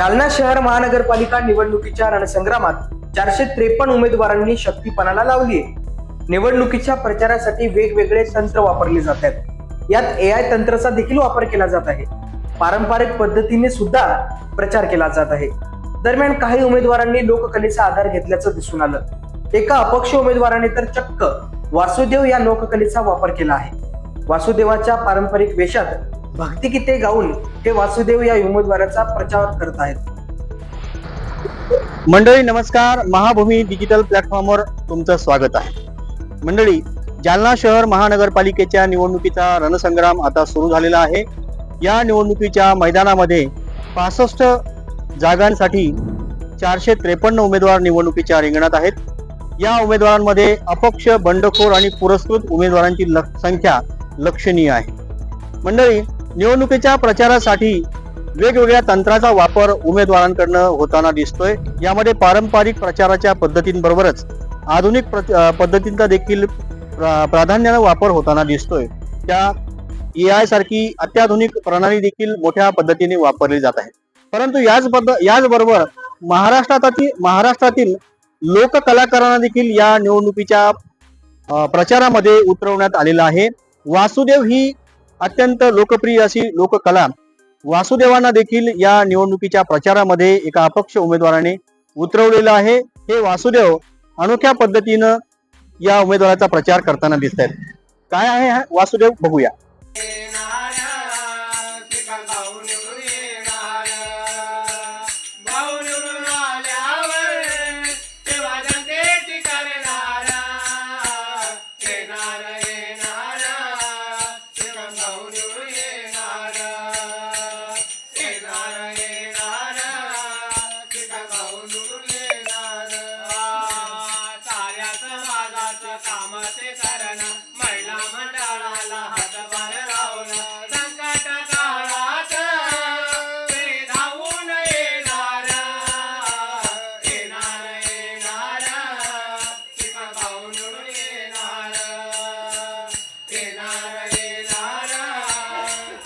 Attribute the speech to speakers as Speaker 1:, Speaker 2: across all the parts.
Speaker 1: जालना शहर महानगरपालिका निवडणुकीच्या रणसंग्रामात चारशे त्रेपन्न उमेदवारांनी शक्तीपणाला लावली निवडणुकीच्या प्रचारासाठी वेगवेगळे तंत्र वापरले जात आहेत. यात ए आय तंत्राचा देखील वापर केला जात आहे. पारंपरिक पद्धतीने सुद्धा प्रचार केला जात आहे. दरम्यान काही उमेदवारांनी लोककलेचा आधार घेतल्याचं दिसून आलं. एका अपक्ष उमेदवाराने तर चक्क वासुदेव या लोककलेचा वापर केला आहे. वासुदेवाच्या पारंपरिक वेशात भक्तिगीते गाऊन ते वासुदेव या उमेदवाराचा प्रचार करत आहेत.
Speaker 2: मंडळी नमस्कार. महाभूमी डिजिटल प्लॅटफॉर्मवर तुमचं स्वागत आहे. मंडळी जालना शहर महानगरपालिकेच्या निवडणुकीचा रणसंग्राम आता सुरू झालेला आहे. या निवडणुकीच्या मैदानामध्ये पासष्ट जागांसाठी चारशे त्रेपन्न उमेदवार निवडणुकीच्या रिंगणात आहेत. या उमेदवारांमध्ये अपक्ष बंडखोर आणि पुरस्कृत उमेदवारांची संख्या लक्षणीय आहे. मंडळी निवडणुकीच्या प्रचारासाठी वेगवेगळ्या तंत्राचा वापर उमेदवारांकडनं होताना दिसतोय. यामध्ये पारंपरिक प्रचाराच्या पद्धतींबरोबरच आधुनिक पद्धतींचा देखील प्राधान्यानं वापर होताना दिसतोय. त्या ए आय सारखी अत्याधुनिक प्रणाली देखील मोठ्या पद्धतीने वापरली जात आहे. परंतु याच पद्ध याचबरोबर महाराष्ट्रातील महाराष्ट्रातील लोक कलाकारांना देखील या निवडणुकीच्या प्रचारामध्ये उतरवण्यात आलेला आहे. वासुदेव ही अत्यंत लोकप्रिय अशी लोककला. वासुदेवांना देखील या निवडणुकीच्या प्रचारामध्ये एका अपक्ष उमेदवाराने उतरवलेलं आहे. हे वासुदेव अनोख्या पद्धतीनं या उमेदवाराचा प्रचार करताना दिसत आहेत काय आहे हा वासुदेव? बघूया.
Speaker 3: कामाचे कारण महिला मंडळाला हातभार लावलं संकट काळात ते धावून येणार येणार येणार. पाहून गाऊन येणार येणार येणार.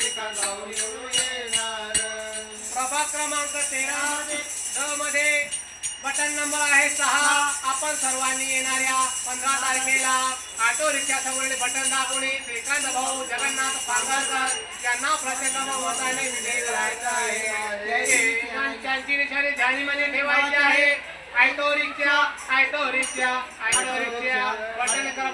Speaker 3: तिका गाऊन येणार. प्रभाग क्रमांक तेरा मध्ये बटन नंबर आहे सहा. आपण सर्वांनी येणाऱ्या पंधरा तारखेला ऑटो रिक्षा समोरील बटन दाबून श्रीकांत भाऊ जगन्नाथ पारगारकर यांना प्रचंड मताने विजयी करायचा आहे. त्यांची निशाणी ध्यानीमध्ये ठेवायची आहे. Auto rickshaw auto rickshaw auto rickshaw. Button